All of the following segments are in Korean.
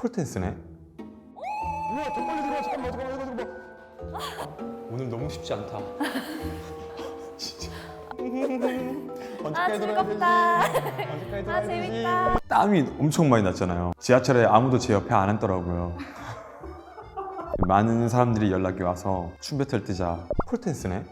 폴텐스네. 우와 더 빨리 들어와 잠깐만 잠깐만 잠깐만. 오늘 너무 쉽지 않다. 진짜. 아 즐겁다. 아 재밌다. 땀이 엄청 많이 났잖아요. 지하철에 아무도 제 옆에 안 앉더라고요. 많은 사람들이 연락이 와서 춤 배틀 뜨자 폴텐스네.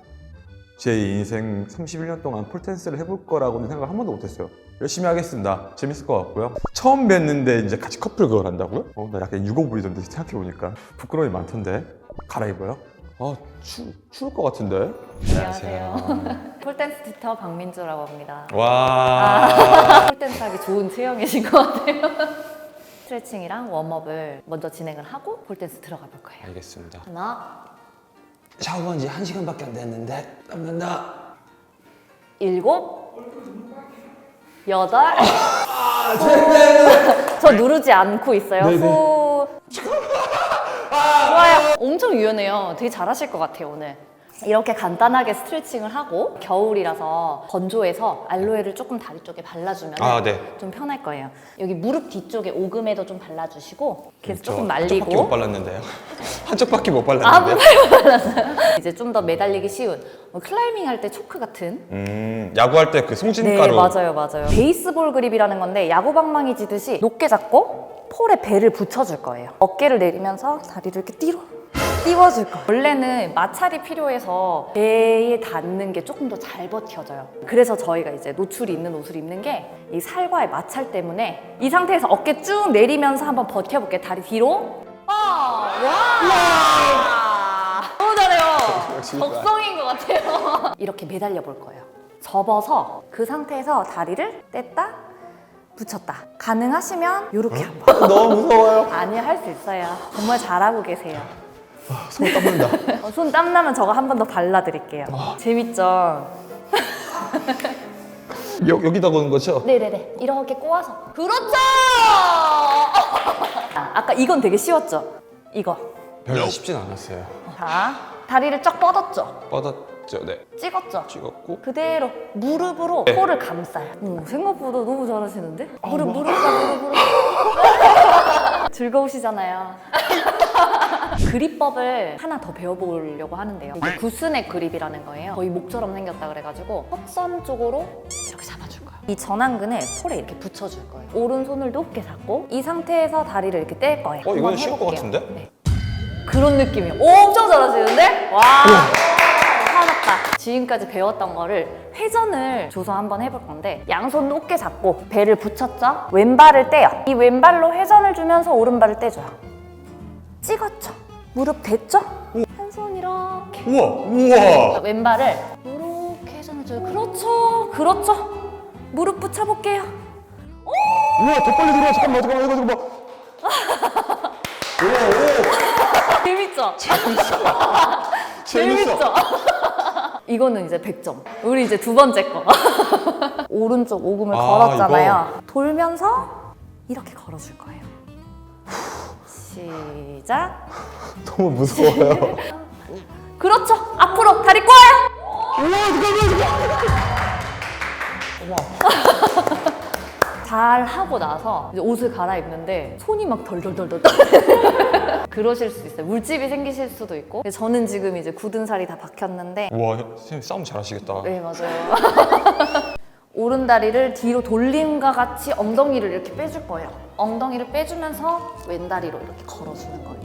제 인생 31년 동안 폴텐스를 해볼 거라고는 생각 한 번도 못했어요. 열심히 하겠습니다. 재밌을 것 같고요. 처음 뵀는데 이제 같이 커플 그걸 한다고요? 어, 나 약간 유고 부리던데 생각해보니까 부끄러움이 많던데 갈아입어요? 아 추, 추울 것 같은데? 안녕하세요. 폴댄스 티터 박민주라고 합니다. 와 폴댄스 하기 좋은 체형이신 것 같아요. 스트레칭이랑 웜업을 먼저 진행을 하고 폴댄스 들어가 볼 거예요. 알겠습니다. 하나, 샤워한 지 1시간밖에 안 됐는데 땀난다. 일곱, 여덟. 저 누르지 않고 있어요. 네네. 후. 좋아요. 엄청 유연해요. 되게 잘하실 것 같아요, 오늘. 이렇게 간단하게 스트레칭을 하고 겨울이라서 건조해서 알로에를 조금 다리 쪽에 발라주면 아, 네. 좀 편할 거예요. 여기 무릎 뒤쪽에 오금에도 좀 발라주시고 계속 조금 한쪽밖에 못 말리고 발랐는데요. 한쪽밖에 못 아, 발랐는데. 이제 좀 더 매달리기 쉬운 뭐 클라이밍 할 때 초크 같은 음, 야구할 때그네 송진가루. 맞아요 맞아요 베이스볼 그립이라는 건데 야구 방망이 지듯이 높게 잡고 폴에 배를 붙여줄 거예요 어깨를 내리면서 다리를 이렇게 띄로 띄워줄 거예요. 원래는 마찰이 필요해서 배에 닿는 게 조금 더 잘 버텨져요. 그래서 저희가 이제 노출이 있는 옷을 입는 게 이 살과의 마찰 때문에 이 상태에서 어깨 쭉 내리면서 한번 버텨볼게요. 다리 뒤로. 아, 와! 너무 잘해요. 적성인 것 같아요. 이렇게 매달려 볼 거예요. 접어서 그 상태에서 다리를 뗐다 붙였다. 가능하시면 이렇게 한번. 너무 무서워요. 아니요 할수 있어요. 정말 잘하고 계세요 손 땀난다. 어, 손 땀나면 저거 한 번 더 발라드릴게요 재밌죠? 여, 여기다 거는 거죠? 네네네 이렇게 꼬아서 그렇죠 아, 아까 이건 되게 쉬웠죠? 이거 별로 쉽진 않았어요. 자 다리를 쫙 뻗었죠? 뻗었죠, 네. 찍었죠? 찍었고. 그대로 무릎으로 네. 코를 감싸요. 오, 생각보다 너무 잘하시는데? 무릎, 무릎과 무릎으로. 즐거우시잖아요. 그립법을 하나 더 배워보려고 하는데요. 이게 구스넥 그립이라는 거예요. 거의 목처럼 생겼다 그래가지고 턱선 쪽으로 이렇게 잡아줄 거예요. 이 전완근을 폴에 이렇게 붙여줄 거예요. 오른손을 높게 잡고 이 상태에서 다리를 이렇게 뗄 거예요. 어, 이거는 한번 쉬울 것 해볼게요. 같은데? 네. 그런 느낌이에요. 엄청 잘하시는데? 와. 화났다. 지금까지 배웠던 거를 회전을 줘서 한번 해볼 건데 양손 높게 잡고 배를 붙였죠? 왼발을 떼요. 이 왼발로 회전을 주면서 오른발을 떼줘요. 찍었죠? 무릎 됐죠? 한 손 이렇게. 우와, 우와. 왼발을 이렇게 줘요. 그렇죠. 그렇죠. 무릎 붙여볼게요. 우와, 더 빨리 들어와. 잠깐만, 잠깐만, 잠깐만. 재밌죠? 재밌죠? 이거는 이제 100점. 우리 이제 두 번째 거. 오른쪽 오금을 아, 걸었잖아요. 돌면서 이렇게 걸어줄 거예요. 시작. 너무 무서워요. 그렇죠. 앞으로 다리 꼬아요. 잘 하고 나서 이제 옷을 갈아입는데 손이 막 덜덜덜덜 그러실 수 있어요. 물집이 생기실 수도 있고. 저는 지금 이제 굳은 살이 다 박혔는데 우와, 선생님 싸움 잘하시겠다. 네 맞아요. 오른 다리를 뒤로 돌림과 같이 엉덩이를 이렇게 빼줄 거예요. 엉덩이를 빼주면서 왼 다리로 이렇게 걸어주는 거예요.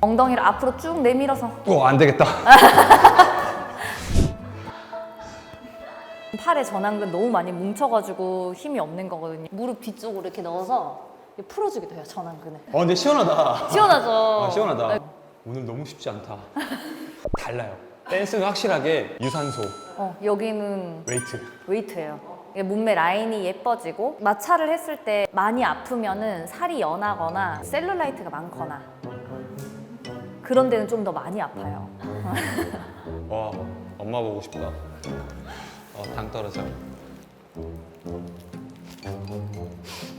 엉덩이를 앞으로 쭉 내밀어서 우와, 안 되겠다. 팔에 전완근 너무 많이 뭉쳐가지고 힘이 없는 거거든요. 무릎 뒤쪽으로 이렇게 넣어서 이렇게 풀어주기도 해요 전완근을. 어, 근데 시원하다. 시원하죠. 아, 시원하다. 네. 오늘 너무 쉽지 않다. 달라요. 댄스는 확실하게 유산소, 어, 여기는 웨이트. 웨이트예요. 몸매 라인이 예뻐지고 마찰을 했을 때 많이 아프면은 살이 연하거나 셀룰라이트가 많거나 그런 데는 좀 더 많이 아파요. 와, 엄마 보고 싶다. 어, 당 떨어져.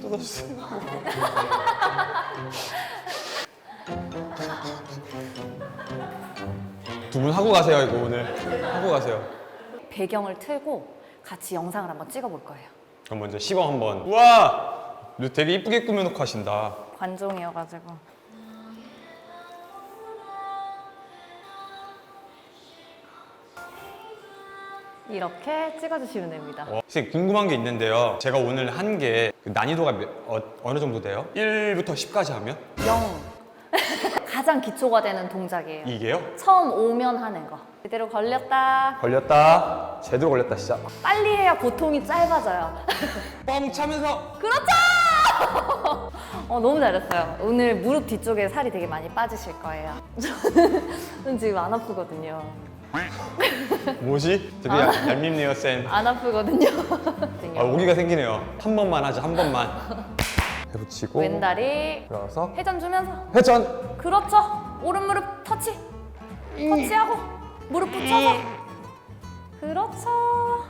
뜯어주세요. 두 분 하고 가세요, 이거 오늘. 하고 가세요. 배경을 틀고 같이 영상을 한번 찍어볼 거예요. 그럼 먼저 시범 한번. 우와! 되게 이쁘게 꾸며놓고 하신다. 관종이어가지고. 이렇게 찍어주시면 됩니다. 어, 선생님 궁금한 게 있는데요. 제가 오늘 한 게그 난이도가 몇- 어, 어느 정도 돼요? 1부터 10까지 하면? 0. 가장 기초가 되는 동작이에요. 이게요? 처음 오면 하는 거. 제대로 걸렸다. 걸렸다. 제대로 걸렸다 진짜. 빨리 해야 고통이 짧아져요. 뻥 차면서 그렇죠! 어, 너무 잘했어요. 오늘 무릎 뒤쪽에 살이 되게 많이 빠지실 거예요. 저는 지금 안 아프거든요. 뭐지? 되게 얄- 얄밉네요 쌤. 안 아프거든요. 아, 오기가 생기네요. 한 번만 하자 한 번만. 해붙이고 왼다리 들어서 회전 주면서 회전. 그렇죠. 오른 무릎 터치. 터치하고 무릎 붙여서. 그렇죠.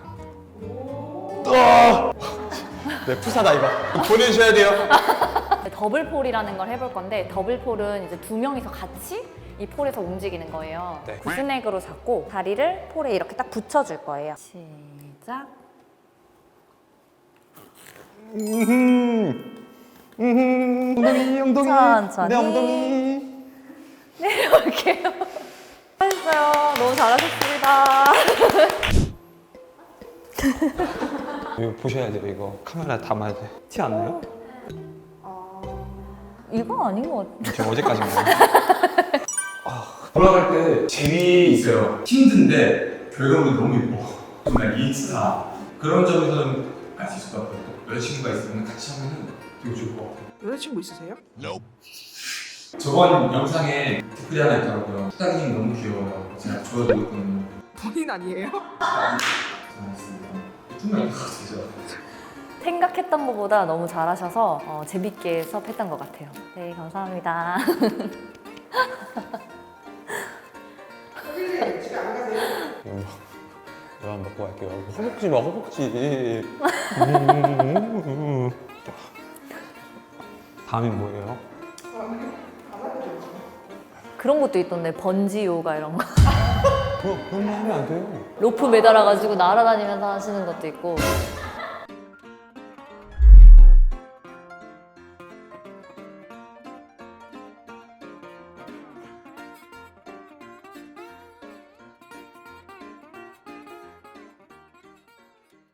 네 푸사다 이거. 보내주셔야 돼요. 더블 폴이라는 걸 해볼 건데 더블 폴은 이제 두 명이서 같이 이 폴에서 움직이는 거예요. 네. 그 스낵으로 잡고 다리를 폴에 이렇게 딱 붙여줄 거예요. 시작. 엉덩이 엉덩이 천천히. 내 엉덩이. 내려올게요. 잘했어요. 너무 잘하셨습니다. 이거 보셔야 돼요 이거 카메라 담아야 돼. 티 안 나요? 이건 아닌 것 같아. 지금 어제까지인가요? 돌아갈 때 재미있어요. 힘든데 결과물은 너무 예뻐. 정말 인스타 그런 점에서는 알수 있을 것 같아요. 여자친구가 있으면 같이 하면 되게 좋을 것 같아요. 여자친구 있으세요? 저번 영상에 댓글이 하나 있더라고요. 후다기님 너무 귀여워요. 제가 좋아하고 있거든요. 본인 아니에요? 잘했습니다. 정말. 생각했던 것보다 너무 잘하셔서 어, 재밌게 수업했던 것 같아요. 네, 감사합니다. 선생님 집에 안 가세요? 이거 먹고 갈게요. 허벅지 마 허벅지. 다음이 뭐예요? 그런 것도 있던데 번지 요가 이런 거. 그거 그런 거 하면 안 돼요. 로프 매달아가지고 날아다니면서 하시는 것도 있고